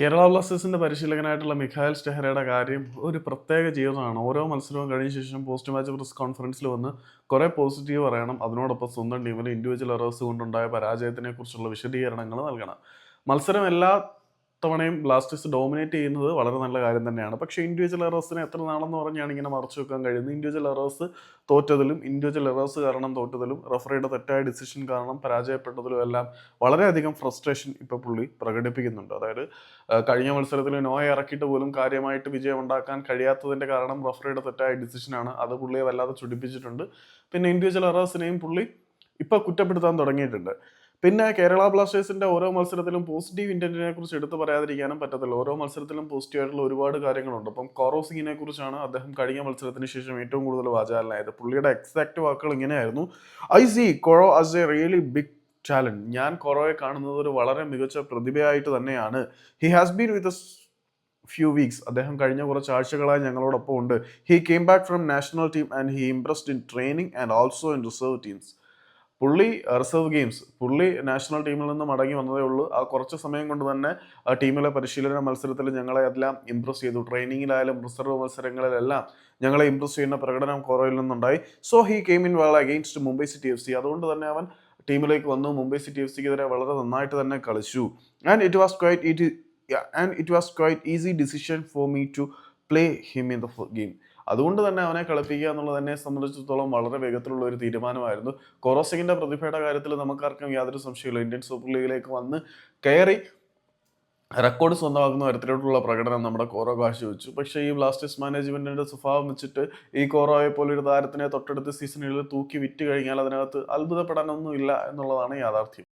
കേരള ബ്ലാസ്റ്റേഴ്സിന്റെ പരിശീലകനായിട്ടുള്ള മിഖായൽ സ്റ്റെഹറയുടെ കാര്യം ഒരു പ്രത്യേക ജീവിതമാണ്. ഓരോ മത്സരവും കഴിഞ്ഞ ശേഷം പോസ്റ്റ് മാച്ച് പ്രസ് കോൺഫറൻസിൽ വന്ന് കുറേ പോസിറ്റീവ് പറയണം. അതിനോടൊപ്പം സ്വന്തം ടീമിൽ ഇൻഡിവിജ്വൽ എറേഴ്സ് കൊണ്ടുണ്ടായ പരാജയത്തിനെ കുറിച്ചുള്ള വിശദീകരണങ്ങൾ നൽകണം. മത്സരം എല്ലാ തവണയും ബ്ലാസ്റ്റേഴ്സ് ഡോമിനേറ്റ് ചെയ്യുന്നത് വളരെ നല്ല കാര്യം തന്നെയാണ്. പക്ഷേ ഇൻഡിവിജ്വൽ എറേഴ്സിനെ എത്ര നാളെന്ന് പറഞ്ഞാണ് ഇങ്ങനെ മറച്ചു വെക്കാൻ കഴിയുന്നത്? ഇൻഡിവിജ്വൽ എറേഴ്സ് തോറ്റതിലും ഇൻഡിവിജ്വൽ എറേഴ്സ് കാരണം തോറ്റതിലും റഫറിയുടെ തെറ്റായ ഡിസിഷൻ കാരണം പരാജയപ്പെട്ടതിലും എല്ലാം വളരെയധികം ഫ്രസ്ട്രേഷൻ ഇപ്പോൾ പുള്ളി പ്രകടിപ്പിക്കുന്നുണ്ട്. അതായത് കഴിഞ്ഞ മത്സരത്തിൽ നോയെ ഇറക്കിയിട്ട് പോലും കാര്യമായിട്ട് വിജയം ഉണ്ടാക്കാൻ കഴിയാത്തതിന്റെ കാരണം റഫറിയുടെ തെറ്റായ ഡിസിഷനാണ് അത് പുള്ളിയെ വല്ലാതെ ചുടിപ്പിച്ചിട്ടുണ്ട്. പിന്നെ ഇൻഡിവിജ്വൽ എറേഴ്സിനെയും പുള്ളി ഇപ്പോൾ കുറ്റപ്പെടുത്താൻ തുടങ്ങിയിട്ടുണ്ട്. പിന്നെ കേരള ബ്ലാസ്റ്റേഴ്സിന്റെ ഓരോ മത്സരത്തിലും പോസിറ്റീവ് ഇന്റന്റിനെ കുറിച്ച് എടുത്തു പറയാതിരിക്കാനും പറ്റത്തില്ല. ഓരോ മത്സരത്തിലും പോസിറ്റീവായിട്ടുള്ള ഒരുപാട് കാര്യങ്ങളുണ്ട്. അപ്പം കോറോസിങ്ങിനെ കുറിച്ചാണ് അദ്ദേഹം കഴിഞ്ഞ മത്സരത്തിന് ശേഷം ഏറ്റവും കൂടുതൽ വാചാലനായത്. പുള്ളിയുടെ എക്സാക്ട് വാക്കുകൾ ഇങ്ങനെയായിരുന്നു. I see Coro as a really big challenge ഞാൻ കൊറോയെ കാണുന്നത് ഒരു വളരെ മികച്ച പ്രതിഭയായിട്ട് തന്നെയാണ്. He has been with few weeks അദ്ദേഹം കഴിഞ്ഞ കുറച്ച് ആഴ്ചകളായി ഞങ്ങളോടൊപ്പം ഉണ്ട് he came back from national team and he impressed in training and also in reserve teams പുള്ളി റിസർവ് ഗെയിംസ് പുള്ളി നാഷണൽ ടീമിൽ നിന്ന് മടങ്ങി വന്നതേ ഉള്ളൂ. ആ കുറച്ച് സമയം കൊണ്ട് തന്നെ ആ ടീമിലെ പരിശീലന മത്സരത്തിൽ ഞങ്ങളെ എല്ലാം ഇംപ്രസ് ചെയ്തു. ട്രെയിനിങ്ങിലായാലും റിസർവ് മത്സരങ്ങളിലെല്ലാം ഞങ്ങളെ ഇംപ്രസ് ചെയ്യുന്ന പ്രകടനം കുറവിൽ നിന്നുണ്ടായി. So he came in well against Mumbai city F C അതുകൊണ്ട് തന്നെ അവൻ ടീമിലേക്ക് വന്നു. മുംബൈ സിറ്റി എഫ് സിക്കെതിരെ വളരെ നന്നായിട്ട് തന്നെ കളിച്ചു. And it was quite it and it was quite easy decision for me to play him in the game അതുകൊണ്ട് തന്നെ അവനെ കളിപ്പിക്കുക എന്നുള്ളത് എന്നെ സംബന്ധിച്ചിടത്തോളം വളരെ വേഗത്തിലുള്ള ഒരു തീരുമാനമായിരുന്നു. കൊറോസിങ്ങിന്റെ പ്രതിഭയുടെ കാര്യത്തിൽ നമുക്കാർക്കും യാതൊരു സംശയമില്ല ഇന്ത്യൻ സൂപ്പർ ലീഗിലേക്ക് വന്ന് കയറി റെക്കോർഡ് സ്വന്തമാക്കുന്ന തരത്തിലോട്ടുള്ള പ്രകടനം നമ്മുടെ കോറോ കാഴ്ചവെച്ചു. പക്ഷേ ഈ ബ്ലാസ്റ്റേഴ്സ് മാനേജ്മെന്റിന്റെ സ്വഭാവം വെച്ചിട്ട് ഈ കോറോയെ പോലെ ഒരു താരത്തിനെ തൊട്ടടുത്ത് സീസണുകളിൽ തൂക്കി വിറ്റ് കഴിഞ്ഞാൽ അതിനകത്ത് അത്ഭുതപ്പെടാനൊന്നും ഇല്ല എന്നുള്ളതാണ് യാഥാർത്ഥ്യം.